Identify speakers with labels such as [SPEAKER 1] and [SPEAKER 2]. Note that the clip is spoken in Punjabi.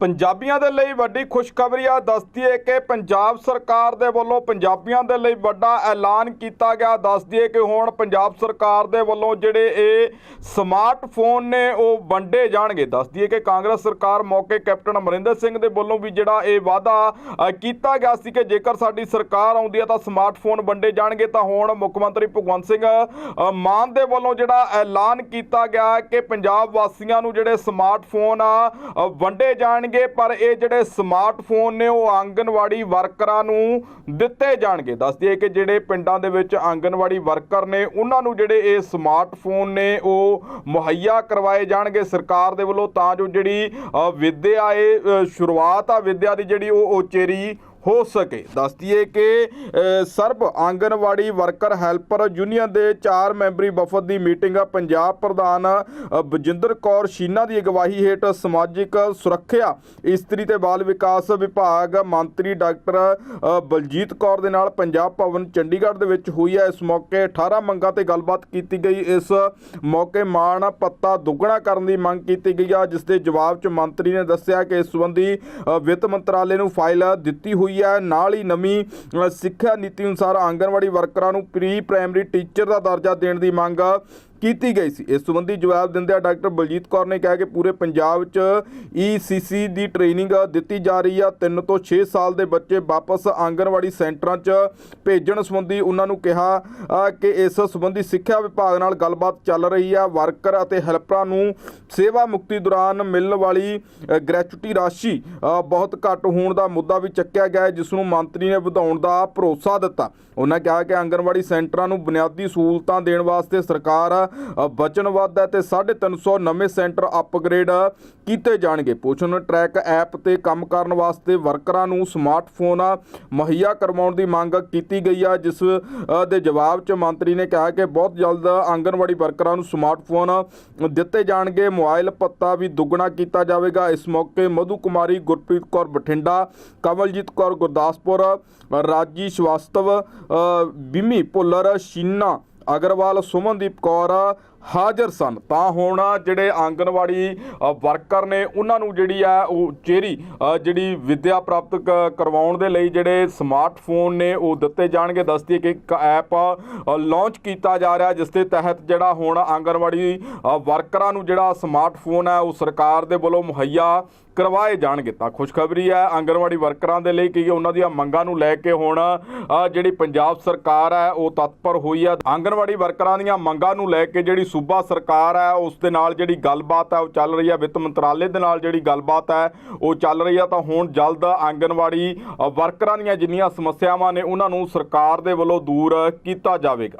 [SPEAKER 1] ਪੰਜਾਬੀਆਂ ਦੇ ਲਈ ਵੱਡੀ ਖੁਸ਼ਖਬਰੀ ਆ। ਦੱਸਦੀ ਹੈ ਕਿ ਪੰਜਾਬ ਸਰਕਾਰ ਦੇ ਵੱਲੋਂ ਪੰਜਾਬੀਆਂ ਦੇ ਲਈ ਵੱਡਾ ਐਲਾਨ ਕੀਤਾ ਗਿਆ। ਦੱਸਦੀ ਹੈ ਕਿ ਹੁਣ ਪੰਜਾਬ ਸਰਕਾਰ ਦੇ ਵੱਲੋਂ ਜਿਹੜੇ ਇਹ ਸਮਾਰਟਫੋਨ ਨੇ, ਉਹ ਵੰਡੇ ਜਾਣਗੇ। ਦੱਸਦੀ ਹੈ ਕਿ ਕਾਂਗਰਸ ਸਰਕਾਰ ਮੌਕੇ ਕੈਪਟਨ ਅਮਰਿੰਦਰ ਸਿੰਘ ਦੇ ਵੱਲੋਂ ਵੀ ਜਿਹੜਾ ਇਹ ਵਾਅਦਾ ਕੀਤਾ ਗਿਆ ਸੀ ਕਿ ਜੇਕਰ ਸਾਡੀ ਸਰਕਾਰ ਆਉਂਦੀ ਹੈ ਤਾਂ ਸਮਾਰਟਫੋਨ ਵੰਡੇ ਜਾਣਗੇ, ਤਾਂ ਹੁਣ ਮੁੱਖ ਮੰਤਰੀ ਭਗਵੰਤ ਸਿੰਘ ਮਾਨ ਦੇ ਵੱਲੋਂ ਜਿਹੜਾ ਐਲਾਨ ਕੀਤਾ ਗਿਆ ਕਿ ਪੰਜਾਬ ਵਾਸੀਆਂ ਨੂੰ ਜਿਹੜੇ ਸਮਾਰਟਫੋਨ ਆ ਜਾਣ ਵੰਡੇ ਪਰ ਇਹ ਜਿਹੜੇ ਸਮਾਰਟਫੋਨ ਨੇ, ਉਹ ਆਂਗਨਵਾੜੀ ਵਰਕਰਾਂ ਨੂੰ ਦਿੱਤੇ ਜਾਣਗੇ। ਦੱਸਦੀ ਹੈ ਕਿ ਜਿਹੜੇ ਪਿੰਡਾਂ ਦੇ ਵਿੱਚ ਆਂਗਨਵਾੜੀ ਵਰਕਰ ਨੇ, ਉਹਨਾਂ ਨੂੰ ਜਿਹੜੇ ਇਹ ਸਮਾਰਟਫੋਨ ਨੇ, ਉਹ ਮੁਹੱਈਆ ਕਰਵਾਏ ਜਾਣਗੇ ਸਰਕਾਰ ਦੇ ਵੱਲੋਂ। ਤਾਂ ਜੋ ਜਿਹੜੀ ਵਿੱਦਿਆ, ਇਹ ਸ਼ੁਰੂਆਤ ਆ ਵਿੱਦਿਆ ਦੀ ਜਿਹੜੀ ਉਹ ਉਚੇਰੀ ਹੋ ਸਕੇ। ਦੱਸਦੀ ਹੈ ਕਿ ਸਰਬ ਆਂਗਨਵਾੜੀ ਵਰਕਰ ਹੈਲਪਰ ਯੂਨੀਅਨ ਦੇ ਚਾਰ ਮੈਂਬਰੀ ਵਫਦ ਦੀ ਮੀਟਿੰਗ ਪੰਜਾਬ ਪ੍ਰਧਾਨ ਬਜਿੰਦਰ ਕੌਰ ਸ਼ੀਨਾ ਦੀ ਅਗਵਾਈ ਹੇਠ ਸਮਾਜਿਕ ਸੁਰੱਖਿਆ, ਇਸਤਰੀ ਤੇ ਬਾਲ ਵਿਕਾਸ ਵਿਭਾਗ ਮੰਤਰੀ ਡਾਕਟਰ ਬਲਜੀਤ ਕੌਰ ਦੇ ਨਾਲ ਪੰਜਾਬ ਭਵਨ ਚੰਡੀਗੜ੍ਹ ਦੇ ਵਿੱਚ ਹੋਈ ਹੈ। ਇਸ ਮੌਕੇ 18 ਮੰਗਾਂ ਤੇ ਗੱਲਬਾਤ ਕੀਤੀ ਗਈ। ਇਸ ਮੌਕੇ ਮਾਣ ਪੱਤਾ ਦੁੱਗਣਾ ਕਰਨ ਦੀ ਮੰਗ ਕੀਤੀ ਗਈ ਆ, ਜਿਸ ਦੇ ਜਵਾਬ 'ਚ ਮੰਤਰੀ ਨੇ ਦੱਸਿਆ ਕਿ ਇਸ ਸੰਬੰਧੀ ਵਿੱਤ ਮੰਤਰਾਲੇ ਨੂੰ ਫਾਈਲ ਦਿੱਤੀ ਹੋਈ ਹੈ। ਨਾਲ ਹੀ ਨਵੀਂ ਸਿੱਖਿਆ ਨੀਤੀ ਅਨੁਸਾਰ ਆਂਗਣਵਾੜੀ ਵਰਕਰਾਂ ਨੂੰ ਪ੍ਰੀ ਪ੍ਰਾਇਮਰੀ ਟੀਚਰ ਦਾ ਦਰਜਾ ਦੇਣ ਦੀ ਮੰਗ ਕੀਤੀ ਗਈ ਸੀ। ਇਸ ਸੰਬੰਧੀ ਜਵਾਬ ਦਿੰਦਿਆਂ ਡਾਕਟਰ ਬਲਜੀਤ ਕੌਰ ਨੇ ਕਿਹਾ ਕਿ ਪੂਰੇ ਪੰਜਾਬ 'ਚ ਈਸੀਸੀ ਦੀ ਟ੍ਰੇਨਿੰਗ ਦਿੱਤੀ ਜਾ ਰਹੀ ਆ। 3 ਤੋਂ 6 ਸਾਲ ਦੇ ਬੱਚੇ ਵਾਪਸ ਆਂਗਣਵਾੜੀ ਸੈਂਟਰਾਂ 'ਚ ਭੇਜਣ ਸੰਬੰਧੀ ਉਹਨਾਂ ਨੂੰ ਕਿਹਾ ਕਿ ਇਸ ਸੰਬੰਧੀ ਸਿੱਖਿਆ ਵਿਭਾਗ ਨਾਲ ਗੱਲਬਾਤ ਚੱਲ ਰਹੀ ਆ। ਵਰਕਰ ਅਤੇ ਹੈਲਪਰਾਂ ਨੂੰ ਸੇਵਾ ਮੁਕਤੀ ਦੌਰਾਨ ਮਿਲਣ ਵਾਲੀ ਅ, ਗ੍ਰੈਚੁਟੀ ਰਾਸ਼ੀ ਬਹੁਤ ਘੱਟ ਹੋਣ ਦਾ ਮੁੱਦਾ ਵੀ ਚੱਕਿਆ ਗਿਆ ਜਿਸ ਨੂੰ ਮੰਤਰੀ ਨੇ ਵਧਾਉਣ ਦਾ ਭਰੋਸਾ ਦਿੱਤਾ। ਉਹਨਾਂ ਕਿਹਾ ਕਿ ਆਂਗਣਵਾੜੀ ਸੈਂਟਰਾਂ ਨੂੰ ਬੁਨਿਆਦੀ ਸਹੂਲਤਾਂ ਦੇਣ ਵਾਸਤੇ ਸਰਕਾਰ ਵਚਨਬੱਧ ਹੈ ਤੇ 350 ਨਵੇਂ ਸੈਂਟਰ ਅਪਗ੍ਰੇਡ ਕੀਤੇ ਜਾਣਗੇ। ਪੋਸ਼ਣ ਟਰੈਕ ਐਪ ਤੇ ਕੰਮ ਕਰਨ ਵਾਸਤੇ ਵਰਕਰਾਂ ਨੂੰ ਸਮਾਰਟਫੋਨ ਮੁਹੱਈਆ ਕਰਵਾਉਣ ਦੀ ਮੰਗ ਕੀਤੀ ਗਈ ਆ, ਜਿਸ ਦੇ ਜਵਾਬ 'ਚ ਮੰਤਰੀ ਨੇ ਕਿਹਾ ਕਿ ਬਹੁਤ ਜਲਦ ਆਂਗਨਵਾੜੀ ਵਰਕਰਾਂ ਨੂੰ ਸਮਾਰਟਫੋਨ ਦਿੱਤੇ ਜਾਣਗੇ। ਮੋਬਾਈਲ ਪੱਤਾ ਵੀ ਦੁੱਗਣਾ ਕੀਤਾ ਜਾਵੇਗਾ। ਇਸ ਮੌਕੇ ਮਧੂ ਕੁਮਾਰੀ ਗੁਰਪ੍ਰੀਤ ਕੌਰ ਬਠਿੰਡਾ ਕਮਲਜੀਤ ਕੌਰ ਗੁਰਦਾਸਪੁਰ ਰਾਜੀ ਸ਼ਵਾਸਤਵ ਬਿਮੀ ਭੁੱਲਰ, ਸ਼ੀਨਾ ਅਗਰਵਾਲ ਸੁਮਨਦੀਪ ਕੌਰ ਹਾਜ਼ਰ ਸਨ। ਤਾਂ ਹੁਣ ਜਿਹੜੇ ਆਂਗਨਵਾੜੀ ਵਰਕਰ ਨੇ ਉਹਨਾਂ ਨੂੰ ਜਿਹੜੀ ਆ, ਉਹ ਚੇਰੀ ਜਿਹੜੀ ਵਿੱਦਿਆ ਪ੍ਰਾਪਤ ਕ- ਕਰਵਾਉਣ ਦੇ ਲਈ ਜਿਹੜੇ ਸਮਾਰਟਫੋਨ ਨੇ, ਉਹ ਦਿੱਤੇ ਜਾਣਗੇ। ਦੱਸਦੀ ਕਿ ਇੱਕ ਐਪ ਲਾਂਚ ਕੀਤਾ ਜਾ ਰਿਹਾ, ਜਿਸ ਦੇ ਤਹਿਤ ਜਿਹੜਾ ਹੁਣ ਆਂਗਨਵਾੜੀ ਵਰਕਰਾਂ ਨੂੰ ਜਿਹੜਾ ਸਮਾਰਟਫੋਨ ਹੈ ਉਹ ਸਰਕਾਰ ਦੇ ਵੱਲੋਂ ਮੁਹੱਈਆ ਕਰਵਾਏ ਜਾਣਗੇ। ਤਾਂ ਖੁਸ਼ਖਬਰੀ ਹੈ ਆਂਗਨਵਾੜੀ ਵਰਕਰਾਂ ਦੇ ਲਈ ਕਿ ਉਹਨਾਂ ਦੀਆਂ ਮੰਗਾਂ ਨੂੰ ਲੈ ਕੇ ਹੁਣ ਜਿਹੜੀ ਪੰਜਾਬ ਸਰਕਾਰ ਹੈ ਉਹ ਤਤਪਰ ਹੋਈ ਹੈ ਆਂਗਨਵਾੜੀ ਵਰਕਰਾਂ ਦੀਆਂ ਮੰਗਾਂ ਨੂੰ ਲੈ ਕੇ ਜਿਹੜੀ ਸੂਬਾ ਸਰਕਾਰ ਹੈ, ਉਸ ਦੇ ਨਾਲ ਜਿਹੜੀ ਗੱਲਬਾਤ ਹੈ, ਉਹ ਚੱਲ ਰਹੀ ਹੈ। ਵਿੱਤ ਮੰਤਰਾਲੇ ਦੇ ਨਾਲ ਜਿਹੜੀ ਗੱਲਬਾਤ ਹੈ, ਉਹ ਚੱਲ ਰਹੀ ਹੈ। ਤਾਂ ਹੁਣ ਜਲਦ ਆਂਗਨਵਾੜੀ ਵਰਕਰਾਂ ਦੀਆਂ ਜਿੰਨੀਆਂ ਸਮੱਸਿਆਵਾਂ ਨੇ, ਉਹਨਾਂ ਨੂੰ ਸਰਕਾਰ ਦੇ ਵੱਲੋਂ ਦੂਰ ਕੀਤਾ ਜਾਵੇਗਾ।